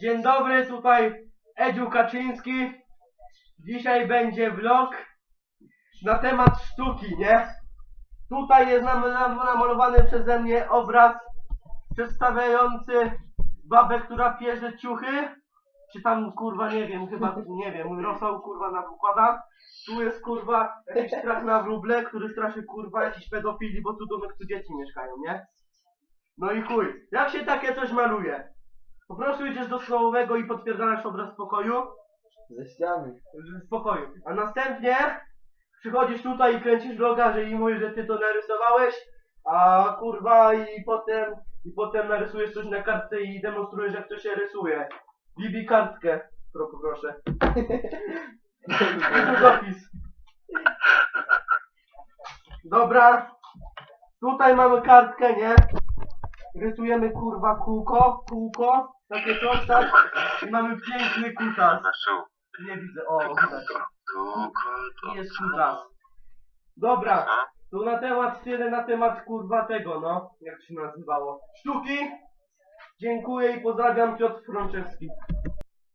Dzień dobry, tutaj Edziu Kaczyński. Dzisiaj będzie vlog na temat sztuki, nie? Tutaj jest nam, nam, namalowany przeze mnie obraz przedstawiający babę, która pierze ciuchy. Czy tam kurwa nie wiem, chyba nie wiem, rosał kurwa na układach. Tu jest kurwa jakiś strach na wróble, który straszy kurwa jakiś pedofili, bo tu domek tu dzieci mieszkają, nie? No i chuj, jak się takie coś maluje? Po prostu idziesz do stołowego i potwierdzalasz obraz pokoju, Ze ściany. z pokoju. A następnie przychodzisz tutaj i kręcisz vloga, że i mówisz, że ty to narysowałeś, a kurwa i potem i potem narysujesz coś na kartce i demonstrujesz jak to się rysuje. Bibi kartkę, pro, proszę. Długopis. Dobra. Tutaj mamy kartkę, nie? Rysujemy kurwa kółko, kółko, takie coś, tak? I mamy piękny kutas. Nie widzę, o, widać. I jest kutas. Dobra, tu na temat, tyle na temat kurwa tego, no. Jak to się nazywało? Sztuki. Dziękuję i pozdrawiam Piotr Frączewski.